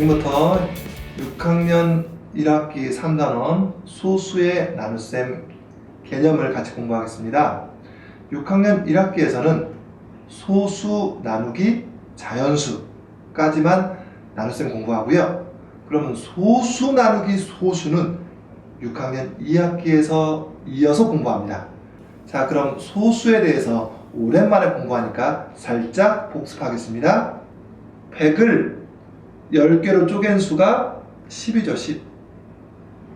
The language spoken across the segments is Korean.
지금부터 6학년 1학기 3단원 소수의 나눗셈 개념을 같이 공부하겠습니다. 6학년 1학기에서는 소수 나누기 자연수까지만 나눗셈 공부하고요. 그러면 소수 나누기 소수는 6학년 2학기에서 이어서 공부합니다. 자, 그럼 소수에 대해서 오랜만에 공부하니까 살짝 복습하겠습니다. 100을 10개로 쪼갠 수가 10이죠, 10.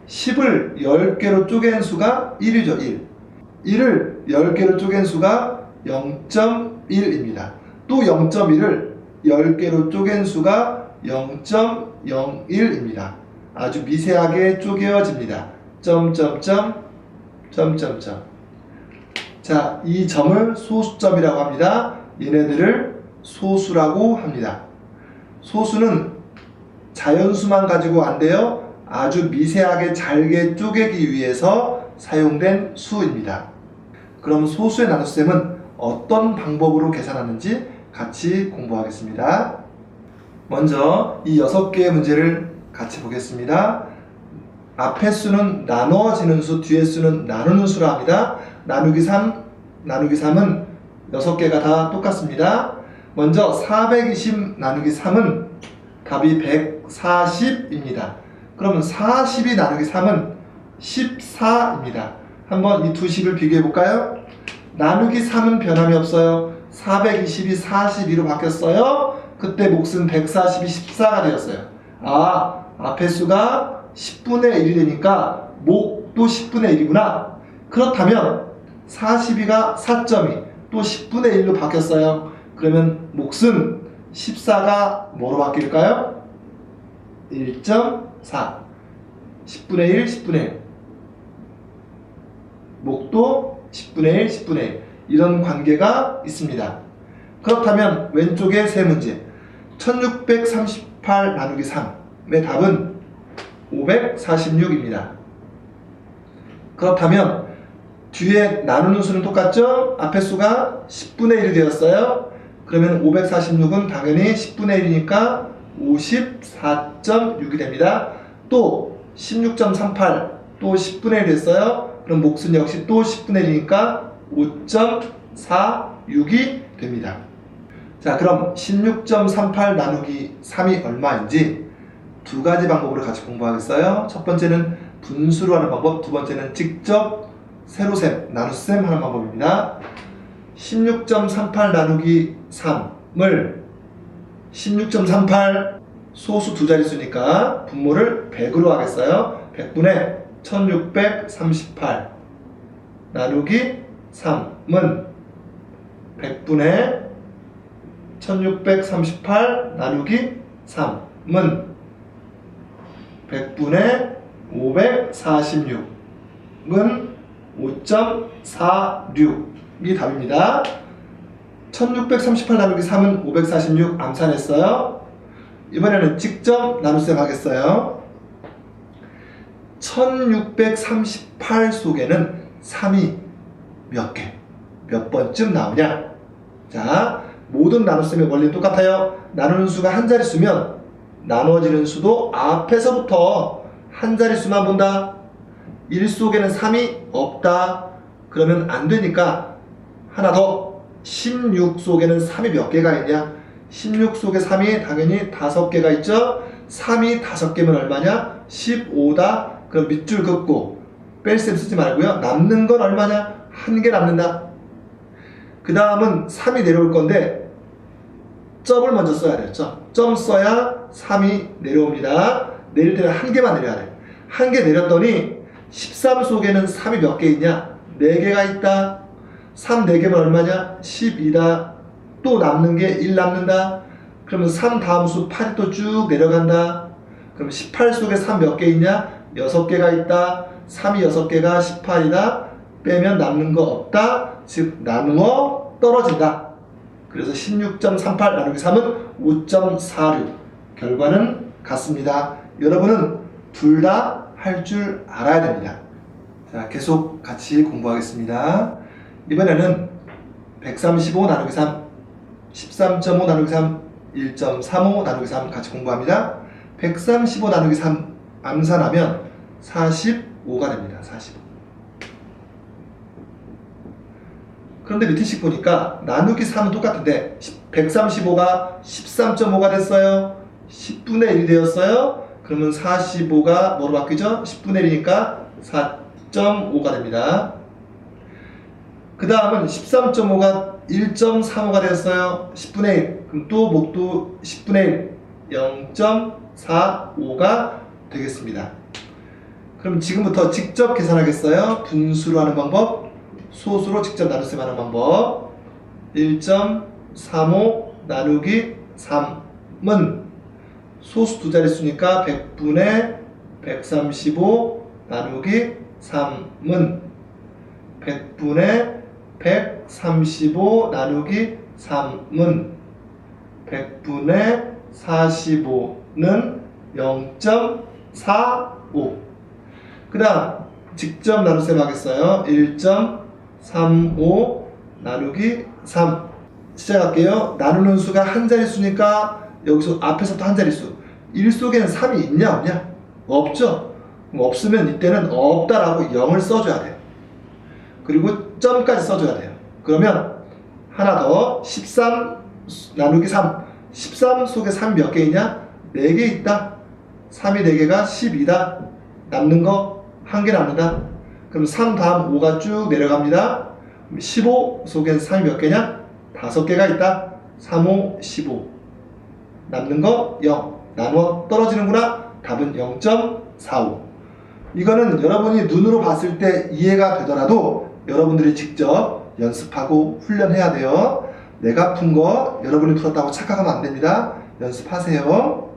10을 10개로 쪼갠 수가 1이죠, 1. 1을 10개로 쪼갠 수가 0.1입니다. 또 0.1을 10개로 쪼갠 수가 0.01입니다. 아주 미세하게 쪼개어집니다. 점점점 점점점. 자, 이 점을 소수점이라고 합니다. 얘네들을 소수라고 합니다. 소수는 자연수만 가지고 안 돼요. 아주 미세하게 잘게 쪼개기 위해서 사용된 수입니다. 그럼 소수의 나눗셈은 어떤 방법으로 계산하는지 같이 공부하겠습니다. 먼저 이 여섯 개의 문제를 같이 보겠습니다. 앞의 수는 나누어지는 수, 뒤의 수는 나누는 수라 합니다. 나누기 3, 나누기 3은 여섯 개가 다 똑같습니다. 먼저 420 나누기 3은 답이 140입니다. 그러면 40이 나누기 3은 14입니다. 한번 이 두 식을 비교해 볼까요? 나누기 3은 변함이 없어요. 420이 42로 바뀌었어요. 그때 몫은 140이 14가 되었어요. 아, 앞의 수가 10분의 1이 되니까 목도 10분의 1이구나. 그렇다면 42가 4점이 또 10분의 1로 바뀌었어요. 그러면 몫은 14가 뭐로 바뀔까요? 1.4 10분의 1, 10분의 1 목도 10분의 1, 10분의 1 이런 관계가 있습니다. 그렇다면 왼쪽에 세 문제 1638 나누기 3의 답은 546입니다. 그렇다면 뒤에 나누는 수는 똑같죠? 앞의 수가 10분의 1이 되었어요. 그러면 546은 당연히 10분의 1이니까 54.6이 됩니다. 또 16.38, 또 10분의 1 됐어요. 그럼 몫은 역시 또 10분의 1이니까 5.46이 됩니다. 자, 그럼 16.38 나누기 3이 얼마인지 두 가지 방법으로 같이 공부하겠어요. 첫 번째는 분수로 하는 방법, 두 번째는 직접 세로셈, 나눗셈 하는 방법입니다. 16.38 나누기 3을 16.38 소수 두 자릿수니까 분모를 100으로 하겠어요. 100분의 1638 나누기 3은 100분의 1638 나누기 3은 100분의 546은 5.46 이 답입니다. 1638 나누기 3은 546 암산했어요. 이번에는 직접 나눗셈 하겠어요. 1638 속에는 3이 몇 개, 몇 번쯤 나오냐? 자, 모든 나눗셈의 원리는 똑같아요. 나누는 수가 한 자릿수면 나누어지는 수도 앞에서부터 한 자릿수만 본다. 1 속에는 3이 없다. 그러면 안 되니까 하나 더. 16 속에는 3이 몇 개가 있냐? 16 속에 3이 당연히 5개가 있죠? 3이 5개면 얼마냐? 15다. 그럼 밑줄 긋고 뺄셈 쓰지 말고요. 남는 건 얼마냐? 한 개 남는다. 그 다음은 3이 내려올 건데 점을 먼저 써야. 점. 점 써야 3이 내려옵니다. 내릴 때는 한 개만 내려야 돼. 한 개 내렸더니 13 속에는 3이 몇 개 있냐? 4개가 있다. 3 4개면 얼마냐? 12다. 또 남는 게 1 남는다. 그러면 3 다음 수 8이 또 쭉 내려간다. 그럼 18 속에 3 몇 개 있냐? 6개가 있다. 3이 6개가 18이다. 빼면 남는 거 없다. 즉 나누어 떨어진다. 그래서 16.38 나누기 3은 5.46. 결과는 같습니다. 여러분은 둘 다 할 줄 알아야 됩니다. 자, 계속 같이 공부하겠습니다. 이번에는 135 나누기 3, 13.5 나누기 3, 1.35 나누기 3 같이 공부합니다. 135 나누기 3 암산하면 45가 됩니다. 45. 그런데 밑에 식 보니까 나누기 3은 똑같은데 135가 13.5가 됐어요. 10분의 1이 되었어요. 그러면 45가 뭐로 바뀌죠? 10분의 1이니까 4.5가 됩니다. 그 다음은 13.5가 1.35가 되었어요. 10분의 1. 그럼 또 목도 10분의 1. 0.45가 되겠습니다. 그럼 지금부터 직접 계산하겠어요. 분수로 하는 방법, 소수로 직접 나누셈 하는 방법. 1.35 나누기 3은 소수 두 자릿수니까 100분의 135 나누기 3은 100분의 135 나누기 3은 100분의 45는 0.45. 그 다음, 직접 나눗셈 하겠어요. 1.35 나누기 3. 시작할게요. 나누는 수가 한 자릿수니까 여기서 앞에서 또 한 자릿수. 1 속에는 3이 있냐, 없냐? 없죠? 없으면 이때는 없다라고 0을 써줘야 돼요. 그리고 점까지 써줘야 돼요. 그러면 하나 더, 13 나누기 3. 13 속에 3 몇 개 있냐? 4개 있다. 3이 4개가 12다. 남는 거한개 남는다. 그럼 3 다음 5가 쭉 내려갑니다. 15 속엔 3이 몇 개냐? 5개가 있다. 3, 5, 15. 남는 거 0. 나누어 떨어지는구나. 답은 0.45. 이거는 여러분이 눈으로 봤을 때 이해가 되더라도 여러분들이 직접 연습하고 훈련해야 돼요. 내가 푼 거 여러분이 풀었다고 착각하면 안 됩니다. 연습하세요.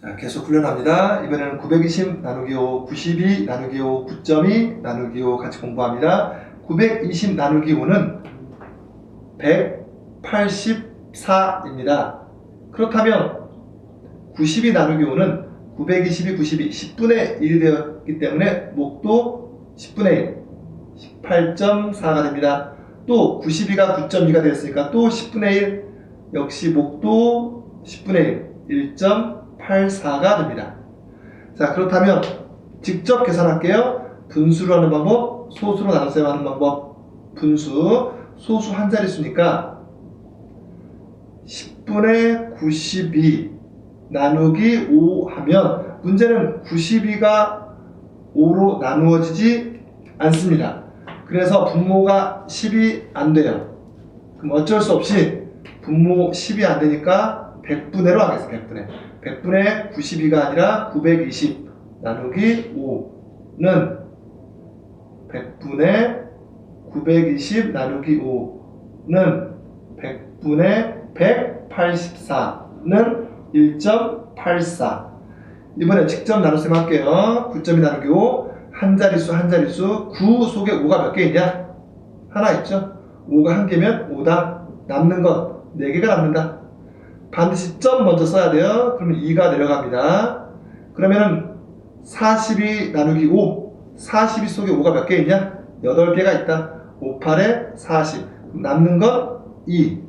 자, 계속 훈련합니다. 이번에는 920 나누기 5, 92 나누기 5, 9.2 나누기 5 같이 공부합니다. 920 나누기 5는 184입니다. 그렇다면 92 나누기 5는 922, 92, 10분의 1이 되었기 때문에 목도 10분의 1, 18.4가 됩니다. 또 92가 9.2가 되었으니까 또 10분의 1, 역시 목도 10분의 1, 1.84가 됩니다. 자, 그렇다면 직접 계산할게요. 분수로 하는 방법, 소수로 나눠서 하는 방법. 분수, 소수 한 자릿수니까 10분의 92 나누기 5 하면 문제는 92가 5로 나누어지지 않습니다. 그래서 분모가 10이 안 돼요. 그럼 어쩔 수 없이 분모 10이 안 되니까 100분의로 하겠습니다. 100분의. 100분의 92가 아니라 920 나누기 5는 100분의 920 나누기 5는 100분의 184는 1.84. 이번에 직접 나눗셈 할게요. 9.2 나누기 5. 한 자릿수, 한 자릿수. 9 속에 5가 몇 개 있냐? 하나 있죠? 5가 한 개면 5다. 남는 건 4개가 남는다. 반드시 점 먼저 써야 돼요. 그러면 2가 내려갑니다. 그러면은 42 나누기 5. 42 속에 5가 몇 개 있냐? 8개가 있다. 5, 8에 40. 남는 건 2.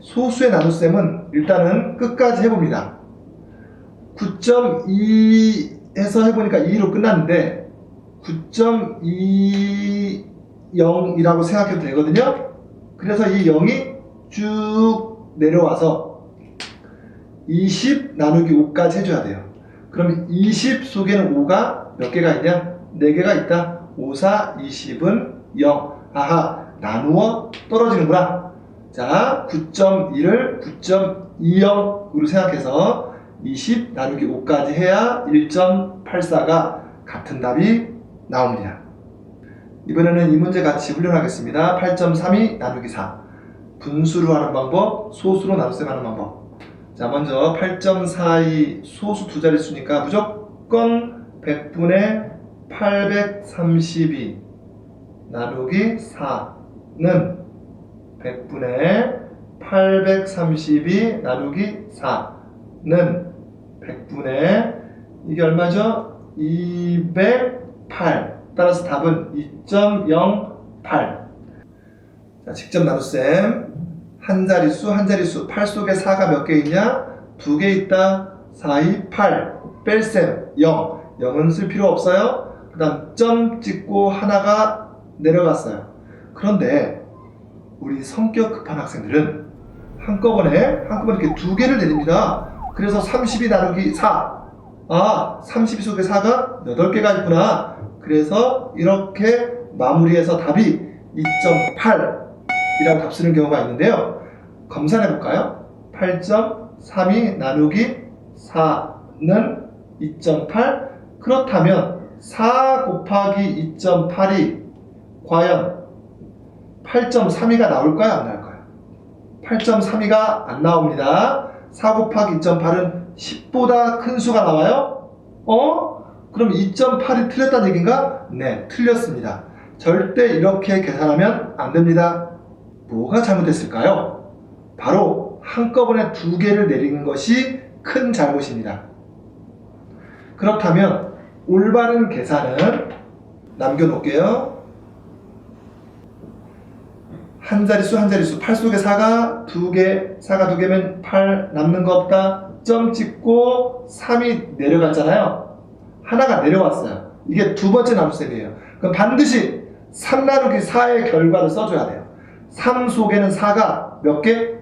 소수의 나눗셈은 일단은 끝까지 해봅니다. 9.2 해서 해보니까 2로 끝났는데 9.20이라고 생각해도 되거든요. 그래서 이 0이 쭉 내려와서 20 나누기 5까지 해줘야 돼요. 그럼 20 속에는 5가 몇 개가 있냐? 4개가 있다. 5, 4, 20은 0. 아하, 나누어 떨어지는구나. 자, 9.1을 9.20으로 생각해서 20 나누기 5까지 해야 1.84가 같은 답이 나옵니다. 이번에는 이 문제 같이 훈련하겠습니다. 8.32 나누기 4. 분수로 하는 방법, 소수로 나눗셈 하는 방법. 자, 먼저 8.42 소수 두 자릿수니까 무조건 100분의 832 나누기 4는 100분의 832 나누기 4 는 100분의 이게 얼마죠? 208 따라서 답은 2.08 자, 직접 나눗셈. 한 자릿수 한 자릿수. 8 속에 4가 몇 개 있냐? 두 개 있다. 4이 8 뺄셈. 0 0은 쓸 필요 없어요. 그 다음 점 찍고 하나가 내려갔어요. 그런데 우리 성격 급한 학생들은 한꺼번에 한꺼번에 이렇게 두 개를 내립니다 그래서 32 나누기 4 아, 32 속에 4가 8개가 있구나. 그래서 이렇게 마무리해서 답이 2.8이라고 답 쓰는 경우가 있는데요. 검산해 볼까요? 8.32 나누기 4는 2.8. 그렇다면 4 곱하기 2.8이 과연 8.32가 나올까요? 안 나올까요? 8.32가 안 나옵니다. 4 곱하기 2.8은 10보다 큰 수가 나와요? 어? 그럼 2.8이 틀렸다는 얘기인가? 네, 틀렸습니다. 절대 이렇게 계산하면 안 됩니다. 뭐가 잘못됐을까요? 바로 한꺼번에 두 개를 내리는 것이 큰 잘못입니다. 그렇다면 올바른 계산은 남겨놓을게요. 한 자릿수 한 자릿수 8 속에 4가 두 개, 4가 두 개면 8 남는 거 없다. 점 찍고 3이 내려갔잖아요. 하나가 내려왔어요. 이게 두 번째 나눗셈이에요. 그럼 반드시 3 나누기 4의 결과를 써줘야 돼요. 3 속에는 4가 몇 개?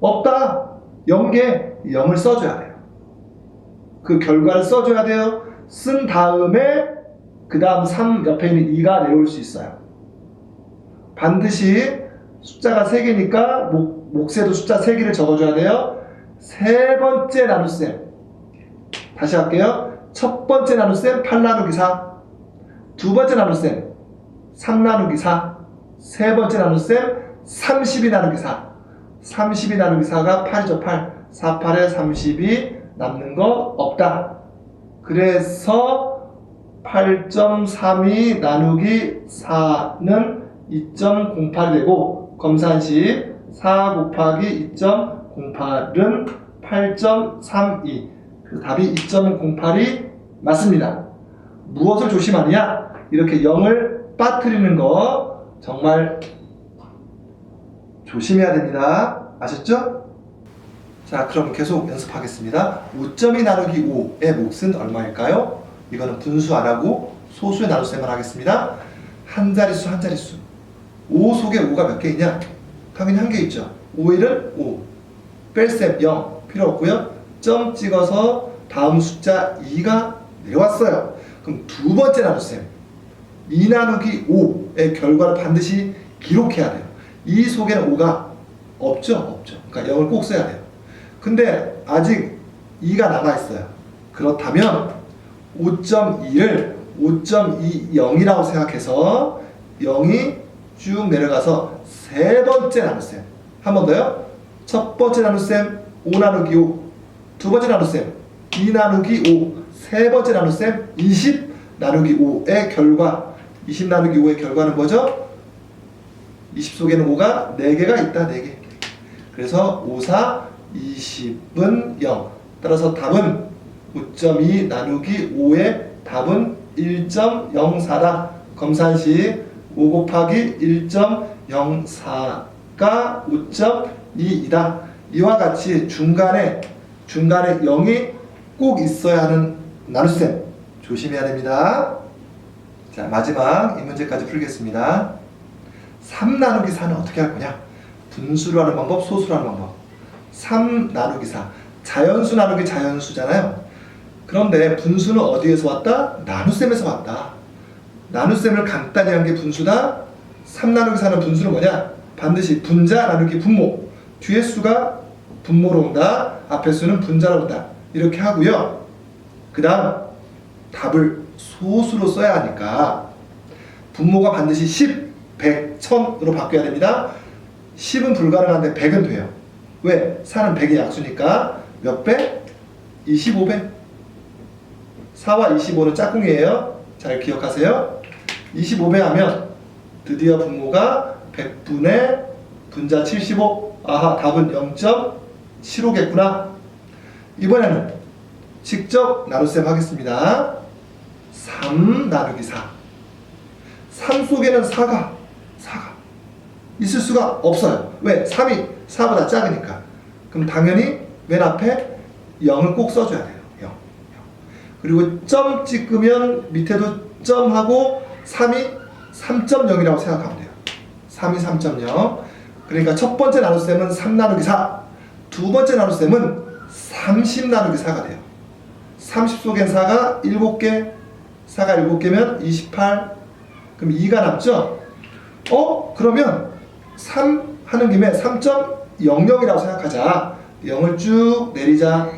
없다. 0개, 0을 써줘야 돼요. 그 결과를 써줘야 돼요. 쓴 다음에 그 다음 3 옆에 있는 2가 내려올 수 있어요. 반드시 숫자가 3개니까 목, 목세도 숫자 3개를 적어줘야 돼요. 세 번째 나눗셈. 다시 할게요. 첫 번째 나눗셈 8 나누기 4. 두 번째 나눗셈 3 나누기 4. 세 번째 나눗셈 32 나누기 4. 32 나누기 4가 8이죠. 8. 4, 8에 32 남는 거 없다. 그래서 8.32 나누기 4는 2.08이 되고 검산식 4 곱하기 2.08은 8.32 그래서 답이 2.08이 맞습니다. 무엇을 조심하느냐? 이렇게 0을 빠뜨리는 거 정말 조심해야 됩니다. 아셨죠? 자, 그럼 계속 연습하겠습니다. 5.2 나누기 5의 몫은 얼마일까요? 이거는 분수 안 하고 소수의 나눗셈을 하겠습니다. 한 자릿수 한 자릿수. 5 속에 5가 몇 개 있냐? 당연히 한 개 있죠. 5일은 5. 뺄셈 0 필요 없고요. 점 찍어서 다음 숫자 2가 내려왔어요. 그럼 두 번째 나눗셈 2 나누기 5의 결과를 반드시 기록해야 돼요. 이 속에는 5가 없죠? 없죠. 그러니까 0을 꼭 써야 돼요. 근데 아직 2가 남아있어요. 그렇다면 5.2를 5.20이라고 생각해서 0이 쭉 내려가서 세 번째 나눗셈. 한 번 더요. 첫 번째 나눗셈 5 나누기 5, 두 번째 나눗셈 2 나누기 5, 세 번째 나눗셈 20 나누기 5의 결과. 20 나누기 5의 결과는 뭐죠? 20 속에는 5가 4개가 있다 4개. 그래서 5, 4, 20은 0 따라서 답은 5.2 나누기 5의 답은 1.04다. 검산식 5 곱하기 1.04가 5.2이다. 이와 같이 중간에 중간에 0이 꼭 있어야 하는 나눗셈. 조심해야 됩니다. 자 마지막 이 문제까지 풀겠습니다. 3 나누기 4는 어떻게 할 거냐? 분수로 하는 방법 소수로 하는 방법. 3 나누기 4 자연수 나누기 자연수잖아요. 그런데 분수는 어디에서 왔다? 나눗셈에서 왔다 나눗셈을 간단히 한 게 분수다 3 나누기 4는 분수는 뭐냐? 반드시 분자 나누기 분모. 뒤에 수가 분모로 온다. 앞에 수는 분자로 온다. 이렇게 하고요. 그 다음 답을 소수로 써야 하니까 분모가 반드시 10, 100, 1000으로 바뀌어야 됩니다. 10은 불가능한데 100은 돼요. 왜? 4는 100의 약수니까 몇 배? 25배. 4와 25는 짝꿍이에요. 잘 기억하세요 25배 하면 드디어 분모가 100분의 분자 75 아하 답은 0.75겠구나. 이번에는 직접 나눗셈 하겠습니다. 3 나누기 4 3 속에는 4가 4가. 있을 수가 없어요. 왜? 3이 4보다 작으니까. 그럼 당연히 맨 앞에 0을 꼭 써줘야 돼요. 그리고 점 찍으면 밑에도 점하고 3이 3.0이라고 생각하면 돼요. 3이 3.0. 그러니까 첫 번째 나눗셈은 3 나누기 4. 두 번째 나눗셈은 30 나누기 4가 돼요. 30 속엔 4가 7개, 4가 7개면 28. 그럼 2가 남죠? 어? 그러면 3 하는 김에 3.00이라고 생각하자. 0을 쭉 내리자.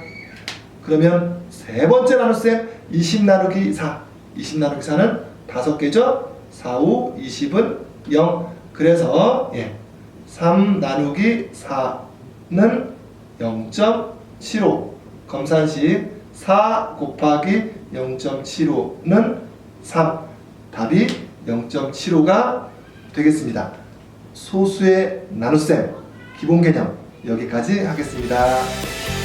그러면 세 번째 나눗셈 20 나누기 4. 20 나누기 4는 다섯 개죠? 4, 5, 20은 0. 그래서 예. 3 나누기 4는 0.75. 검산식 4 곱하기 0.75는 3. 답이 0.75가 되겠습니다. 소수의 나눗셈 기본 개념 여기까지 하겠습니다.